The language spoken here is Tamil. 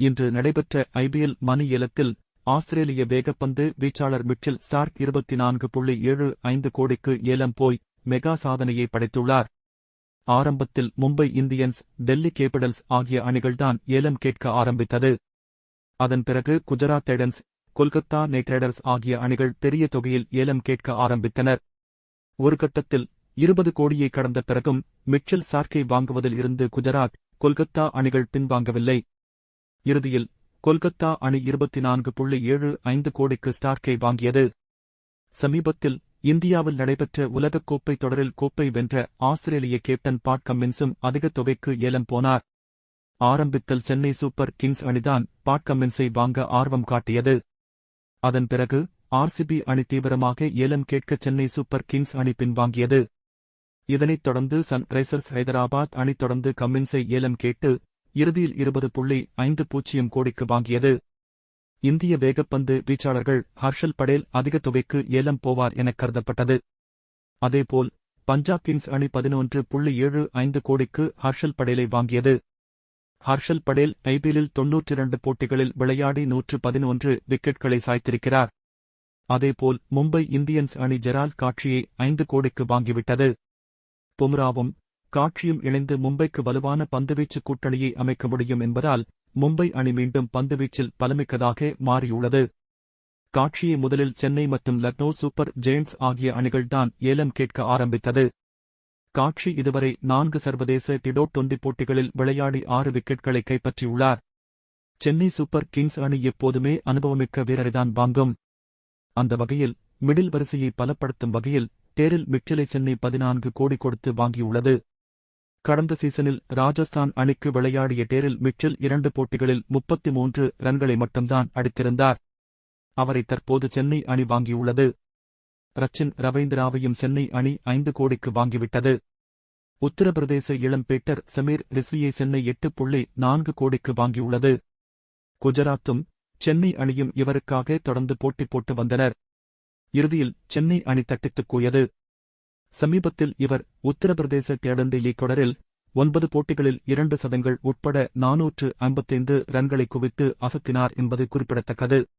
இன்று நடைபெற்ற ஐபிஎல் மணி ஏலத்தில் ஆஸ்திரேலிய வேகப்பந்து வீச்சாளர் மிச்சில் ஸ்டார்க் இருபத்தி நான்கு புள்ளி ஏழு ஐந்து கோடிக்கு ஏலம் போய் மெகா சாதனையை படைத்துள்ளார். ஆரம்பத்தில் மும்பை இந்தியன்ஸ் டெல்லி கேபிடல்ஸ் ஆகிய அணிகள்தான் ஏலம் கேட்க ஆரம்பித்தது. அதன் பிறகு Gujarat Titans Kolkata Knight Riders ஆகிய அணிகள் பெரிய தொகையில் ஏலம் கேட்க ஆரம்பித்தனர். ஒரு கட்டத்தில் இருபது கோடியை கடந்த பிறகும் மிச்சல் சார்க்கை வாங்குவதில் இருந்து குஜராத் கொல்கத்தா அணிகள் பின்வாங்கவில்லை. இறுதியில் கொல்கத்தா அணி இருபத்தி நான்கு புள்ளி ஏழு ஐந்து கோடிக்கு ஸ்டார்க்கை வாங்கியது. சமீபத்தில் இந்தியாவில் நடைபெற்ற உலகக்கோப்பை தொடரில் கோப்பை வென்ற ஆஸ்திரேலிய கேப்டன் பாட் கம்மின்ஸும் அதிக தொகைக்கு ஏலம் போனார். ஆரம்பித்தல் சென்னை சூப்பர் கிங்ஸ் அணிதான் பாட் கம்மின்ஸை வாங்க ஆர்வம் காட்டியது. அதன் பிறகு ஆர்சிபி அணி தீவிரமாக ஏலம் கேட்க சென்னை சூப்பர் கிங்ஸ் அணி பின்வாங்கியது. இதனைத் தொடர்ந்து சன்ரைசர்ஸ் ஹைதராபாத் அணி தொடர்ந்து கம்மின்ஸை ஏலம் கேட்டு இறுதியில் இருபது புள்ளி ஐந்து பூஜ்ஜியம் கோடிக்கு வாங்கியது. இந்திய வேகப்பந்து வீச்சாளர்கள் ஹர்ஷல் படேல் அதிக தொகைக்கு ஏலம் போவார் என கருதப்பட்டது. அதேபோல் பஞ்சாப் கிங்ஸ் அணி பதினொன்று புள்ளி ஏழு ஐந்து கோடிக்கு ஹர்ஷல் படேலை வாங்கியது. ஹர்ஷல் படேல் ஐபிஎல்லில் தொன்னூற்றி இரண்டு போட்டிகளில் விளையாடி நூற்று பதினொன்று விக்கெட்களை சாய்த்திருக்கிறார். அதேபோல் மும்பை இந்தியன்ஸ் அணி ஜெரால் காட்சியை ஐந்து கோடிக்கு வாங்கிவிட்டது. பும்ராவும் காட்சியும் இணைந்து மும்பைக்கு வலுவான பந்துவீச்சு கூட்டணியை அமைக்க முடியும் என்பதால் மும்பை அணி மீண்டும் பந்துவீச்சில் பலமிக்கதாக மாறியுள்ளது. காட்சியை முதலில் சென்னை மற்றும் லக்னோ சூப்பர் ஜெயின்ட்ஸ் ஆகிய அணிகள்தான் ஏலம் கேட்க ஆரம்பித்தது. காட்சி இதுவரை நான்கு சர்வதேச டிடோ டுவெண்டி போட்டிகளில் விளையாடி ஆறு விக்கெட்களை கைப்பற்றியுள்ளார். சென்னை சூப்பர் கிங்ஸ் அணி எப்போதுமே அனுபவமிக்க வீரரைதான் வாங்கும். அந்த வகையில் மிடில் வரிசையை பலப்படுத்தும் வகையில் டேரில் மிச்சலை சென்னை பதினான்கு கோடி கொடுத்து வாங்கியுள்ளது. கடந்த சீசனில் ராஜஸ்தான் அணிக்கு விளையாடிய டேரில் மிட்சில் இரண்டு போட்டிகளில் முப்பத்தி மூன்று ரன்களை மட்டும்தான் அடித்திருந்தார். அவரை தற்போது சென்னை அணி வாங்கியுள்ளது. ரச்சின் ரவீந்திராவையும் சென்னை அணி ஐந்து கோடிக்கு வாங்கிவிட்டது. உத்தரப்பிரதேச இளம் பேட்டர் சமீர் ரிஸ்வியை சென்னை எட்டு புள்ளி நான்கு கோடிக்கு வாங்கியுள்ளது. குஜராத்தும் சென்னை அணியும் இவருக்காக தொடர்ந்து போட்டி போட்டு வந்தனர். இறுதியில் சென்னை அணி தட்டித்துக் கூயது சமீபத்தில் இவர் உத்தரப்பிரதேச கேடந்தி லீக் தொடரில் ஒன்பது போட்டிகளில் இரண்டு சதங்கள் உட்பட நானூற்று ஐம்பத்தைந்து ரன்களை குவித்து அசத்தினார் என்பது குறிப்பிடத்தக்கது.